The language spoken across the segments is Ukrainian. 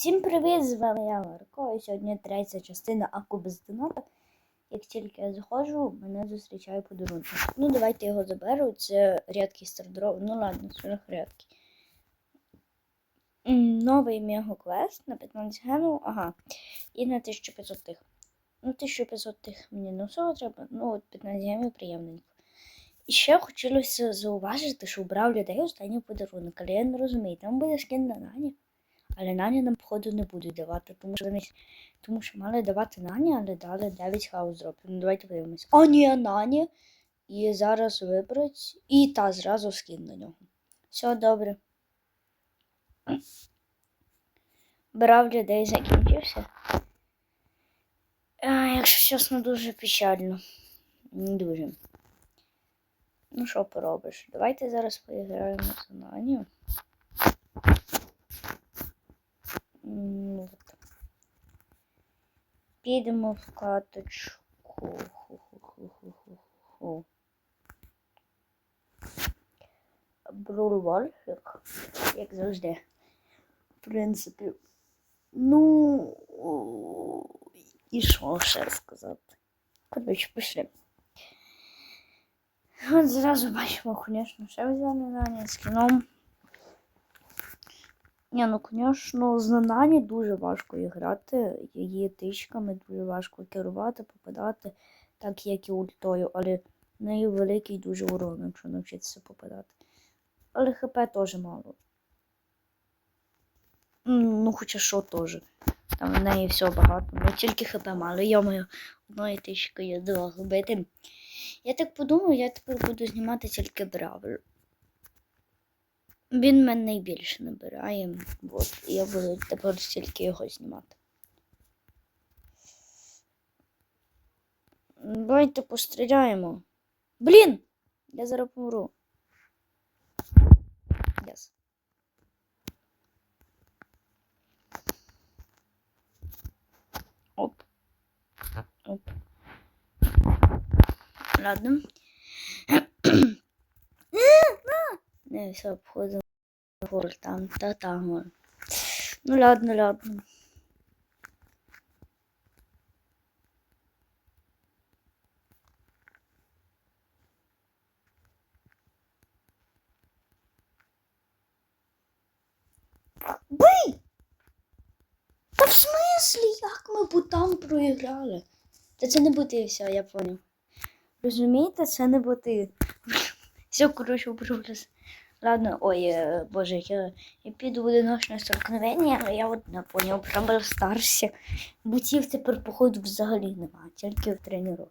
Всім привіт! З вами я Марко. І сьогодні третя частина Аку без доната. Як тільки я заходжу, мене зустрічає подарунок. Ну, давайте його заберу. Це рідкий стардроп. Ну ладно, це. М, Новий мегаквест на 15 гемів, ага. І на 1500 тих. Ну, 1500 тих мені не всього треба, ну от 15 гемів приємненько. І ще хотілося зауважити, що убрав людей останній подарунок, але я не розумію, там буде скин на Нані. Але Нані нам, походу, не будуть давати, тому що тому що мали давати Нані, але дали 9 хаус дропів. Ну давайте подивимось. А ні, Нані. І зараз вибрать. І та зразу скин на нього. Все добре. Брав людей закінчився. А, якщо чесно, дуже печально. Не Дуже. Ну, що поробиш? Давайте зараз поіграємо за Наню. М, от. Підемо в каточку. Ху-ху-ху-ху-ху-ху. Як завжди. В принципі. Ну. І що ще сказати? Коротше, пішли. От зразу бачимо, звісно, ще взяли з кіном. Ні, ну, звісно, з Нані дуже важко грати. Її тичками дуже важко керувати, попадати, так як і ультою, але в неї великий дуже урон, якщо навчитися попадати. Але ХП теж мало. Ну, хоча що теж. Там в неї все багато. Ну тільки ХП мало. Йомаю, одної тички є два губити. Я так подумав, я тепер буду знімати тільки Бравл. Він мене найбільше набирає. От, я буду тепер тільки його знімати. Давайте постріляємо. Блін! Я зараз помру. Yes. Оп. Оп. Ладно. Не, все, обходимо гор там, там. Ну ладно, ладно. Бий! Та в смислі, як ми бутам проіграли? Та це не боти, все, я поняв. Розумієте, це не боти. Все, коротше, обрулюсь. Ладно, ой, е, боже, я, я піду в одиночне столкновення, але я от не поняв, про в старші. Бутів тепер, походу, взагалі нема, тільки в тренуванні.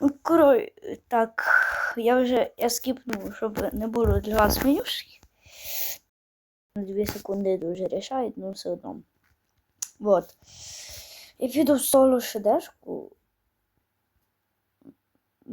Ну, так, я вже я скіпнув, щоб не було для вас менюшки. Дві секунди дуже рішають, ну все одно. Вот. Я піду в соло шедешку.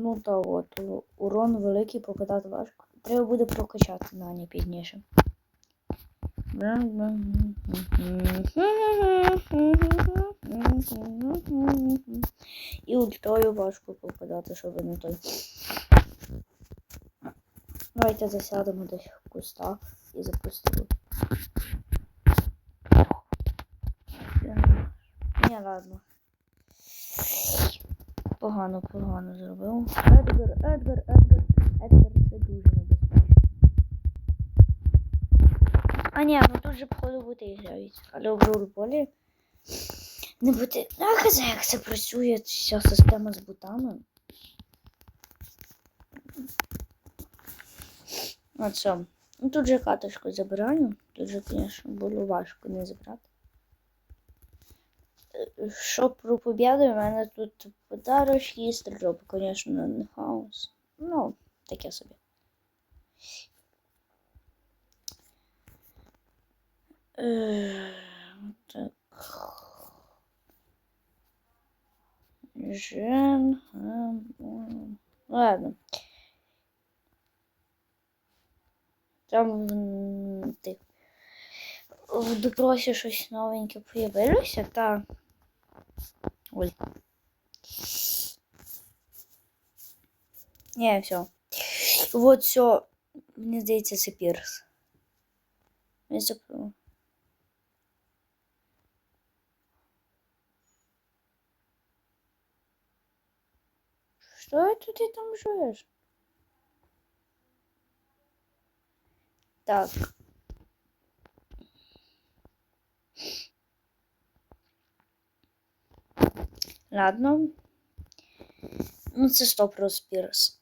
Ну та от, урон великий, попадати важко. Треба буде прокачати на не пізніше. І ультою важко попадати, щоб не той. Давайте засядемо десь в кустах і запустимо. Ні, ладно. Погано, погано зробив. Едгар, Едгар, Едгар, Едгар, це дуже небезпечно. А ні, ну тут же походу бути грають. Але в роль-полі не бути. Я хз, як це працює ця система з бутами. От що. Ну тут же каточку забираю. Тут же, звісно, було важко не забрати. Що про побіду, у мене тут подарочки і стрільби, звісно, не хаос. Ну, таке собі. Е, Так. Жен. Ладно. Там тих. В допросі щось новеньке появилося, та. Ой. Не, все. Вот все. Мені здається, це Пірс. Я запру. Что это ты там жуешь? Так. Ладно. Ну, це стоп розпірс.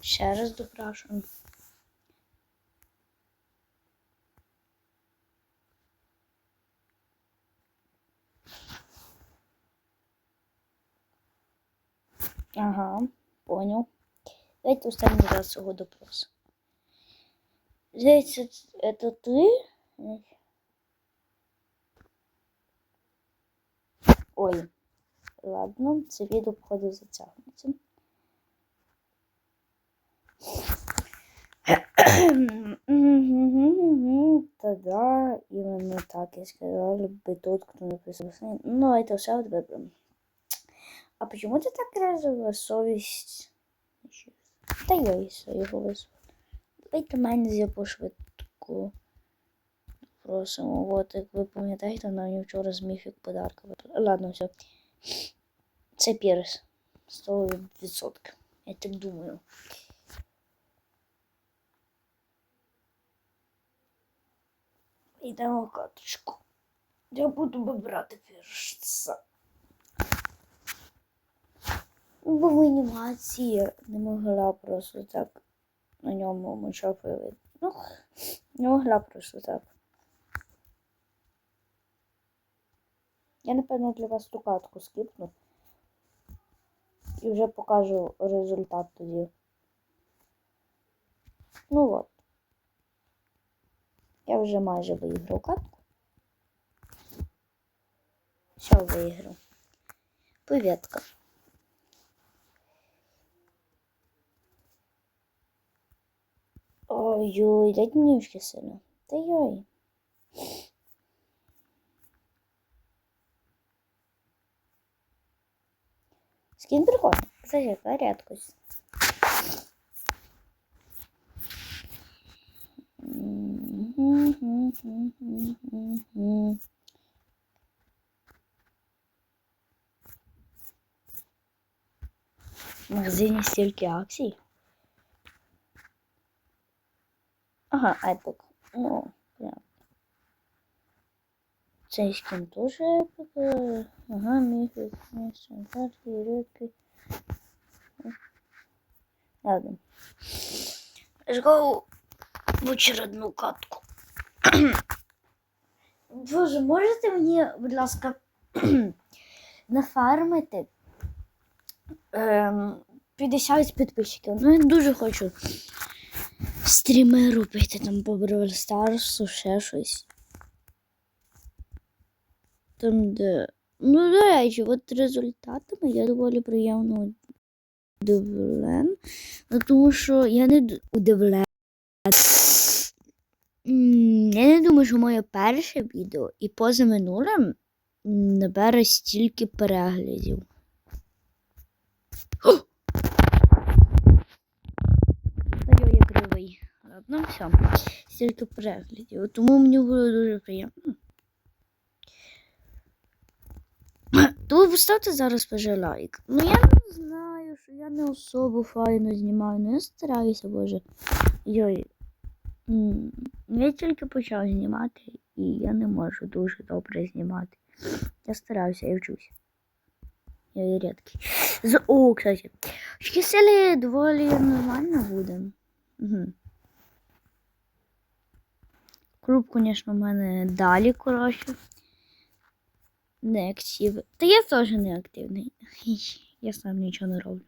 Ще раз допрашую. Ага, понял. Давайте останній раз цього допросу. Здається, це ти? Ой. Ладно, це відео походу затягнеться. Тогда именно так я сказала бы тот, кто написал. Ну, это все вот выбрано. А почему ты так разова совість? Та я і свою голосу. Давайте мене по швидку. Просимо. От, як ви пам'ятаєте, нам мені вчора з міфік подарка. Ладно, все. Це пірс. 100%. Я так думаю. Йдемо каточку. Я буду вибирати пірс. Бо в анімації не могла просто так на ньому мочофи. Ну, не могла просто так. Я, напевно, для вас ту катку скипну. І вже покажу результат тоді. Ну от. Я вже майже виіграв катку. Все виіграв. Повітка. Ой-ой, мне ушки сильно. Та йой. Скин прикольный. Кстати, порядкость. В магазине стільки акцій. Ага, эпик. Ну, прям. Цей скин тоже эпик. Ага, мифик, мистер, карты, редкий. Ладно. Let's go в очередну катку. Боже, можете мені, будь ласка, нафармити ем, 50 підписчиків? Ну, я дуже хочу стріми робити там по Brawl Старсу, ще щось. Там, де. Ну, до речі, от результатами я доволі приємно удивлен. Ну, тому що я не удивлен. Я не думаю, що моє перше відео і позаминулим набере стільки переглядів. О! Та я Ладно, все. Стільки переглядів. Тому мені було дуже приємно. То ви поставте зараз поже лайк. Ну я не знаю, що я не особо файно знімаю, ну я стараюся, боже. Йой. Я тільки почав знімати, і я не можу дуже добре знімати. Я стараюся, я вчуся. Я і рідкий. О, кстати. Очки доволі нормально буде. Угу. Клуб, звісно, в мене далі, коротше. Не актив. Та я теж не активний. Я сам нічого не роблю.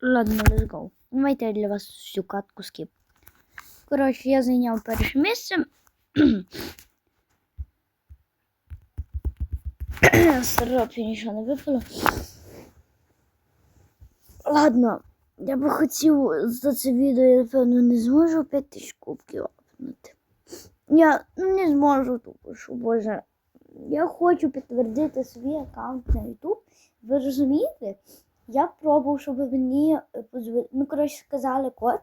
Ладно, let's go. Давайте я для вас всю катку скіп. Коротше, я зайняв перше місце. Сиропі нічого не випало. Ладно, я би хотів за це відео, я напевно не зможу 5 тисяч кубків апнути. Я не зможу, тому що, боже, я хочу підтвердити свій аккаунт на YouTube. Ви розумієте? Я пробував, щоб мені е. Ну, коротше, сказали код.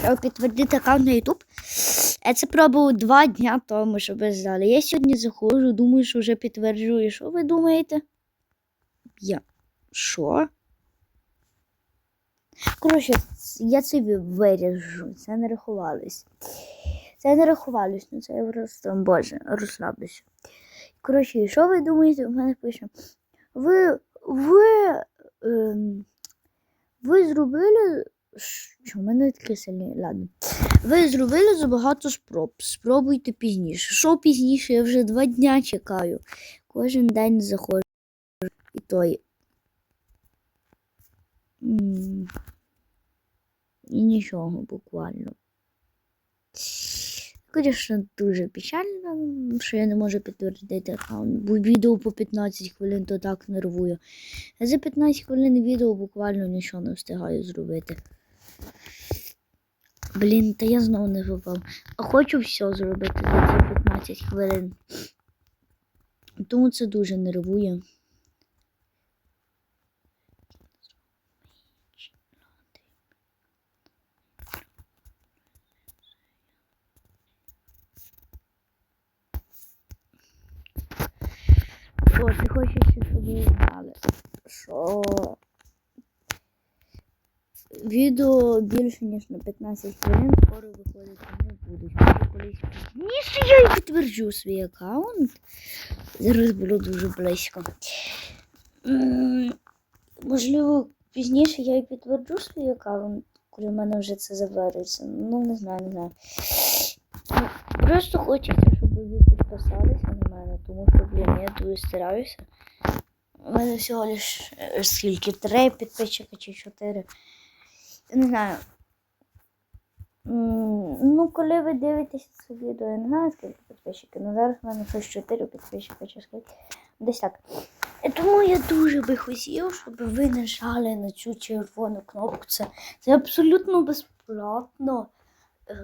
Треба підтвердити аккаунт на YouTube. Я це пробував два дня тому, щоб здали. Я сьогодні заходжу, думаю, що вже підтверджую. Що ви думаєте? Я. Що? Коротше, я це виріжу. Це не рахувалось. Це не рахувалось, ну це я просто, боже, розслаблюся. Коротше, що ви думаєте? У мене пише. Ви. Ви. Ем, ви зробили. Що в мене таке сильне? Ладно. Ви зробили забагато спроб. Спробуйте пізніше. Що пізніше? Я вже два дня чекаю. Кожен день заходжу. І той. І нічого буквально. Звісно, дуже печально, що я не можу підтвердити аккаунт, бо відео по 15 хвилин то так нервую. Я за 15 хвилин відео буквально нічого не встигаю зробити. Блін, та я знову не попав. А хочу все зробити за ці 15 хвилин. Тому це дуже нервує. О, ти хочеш, щоб ви знали, що відео більше, ніж на 15 хвилин скоро виходити не будуть. Колись я і підтверджу свій аккаунт. Зараз було дуже близько. Можливо, пізніше я і підтверджу свій аккаунт, коли в мене вже це завершиться. Ну, не знаю, не знаю. Просто хочеться, щоб ви підписалися тому що, блін, я дуже стараюся. У мене всього лиш е, скільки? Три підписчика чи чотири. Не знаю. Ну, коли ви дивитеся це відео, я не знаю, скільки підписчиків. Ну, зараз в мене щось 4 підписчика чи скільки. Десь так. Тому я дуже би хотів, щоб ви нажали на цю червону кнопку. Це, це абсолютно безплатно. Е,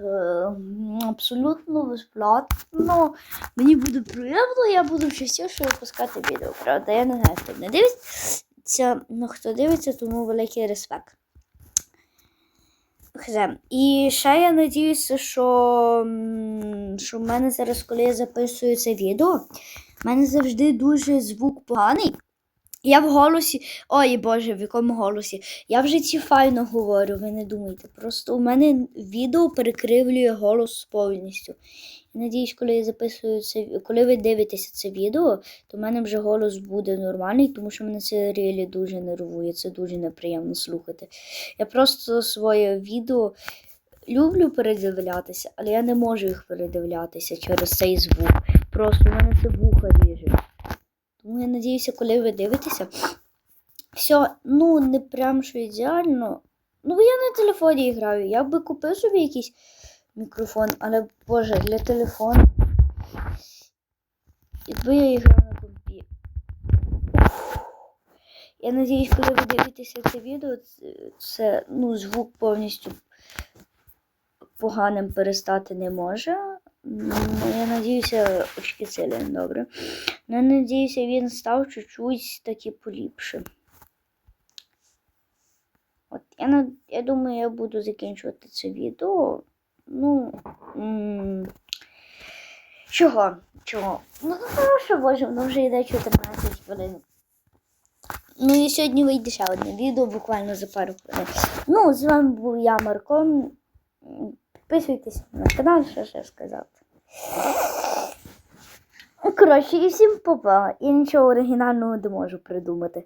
абсолютно безплатно. Мені буде приємно, я буду частіше випускати відео. Правда, я не знаю, хто не дивиться. Ну, хто дивиться, тому великий респект. І ще я надіюся, що, що в мене зараз, коли я записую це відео, в мене завжди дуже звук поганий. Я в голосі. Ой Боже, в якому голосі? Я в житті файно говорю, ви не думайте. Просто у мене відео перекривлює голос повністю. Надіюсь, коли я записую це, коли ви дивитеся це відео, то в мене вже голос буде нормальний, тому що мене це реалі дуже нервує. Це дуже неприємно слухати. Я просто своє відео люблю передивлятися, але я не можу їх передивлятися через цей звук. Просто в мене це вуха ріже. Тому я надіюся, коли ви дивитеся. Все, ну, не прям що ідеально. Ну, я на телефоні граю. Я би купив собі якийсь мікрофон, але боже, для телефону. Якби я грав на компі. Я надіюсь, коли ви дивитеся це відео, це ну, звук повністю поганим перестати не може. Ну, я надіюся, очки сильно добре. Ну, я надіюся, він став чуть-чуть таки поліпше. От, я, я думаю, я буду закінчувати це відео. Ну. Чого? Чого? Ну, що боже, воно вже йде 14 хвилин. Ну і сьогодні вийде ще одне відео, буквально за пару хвилин. Ну, з вами був я, Марко. Підписуйтесь на канал, що ще сказати. Коротше, і всім попа. Я нічого оригінального не можу придумати.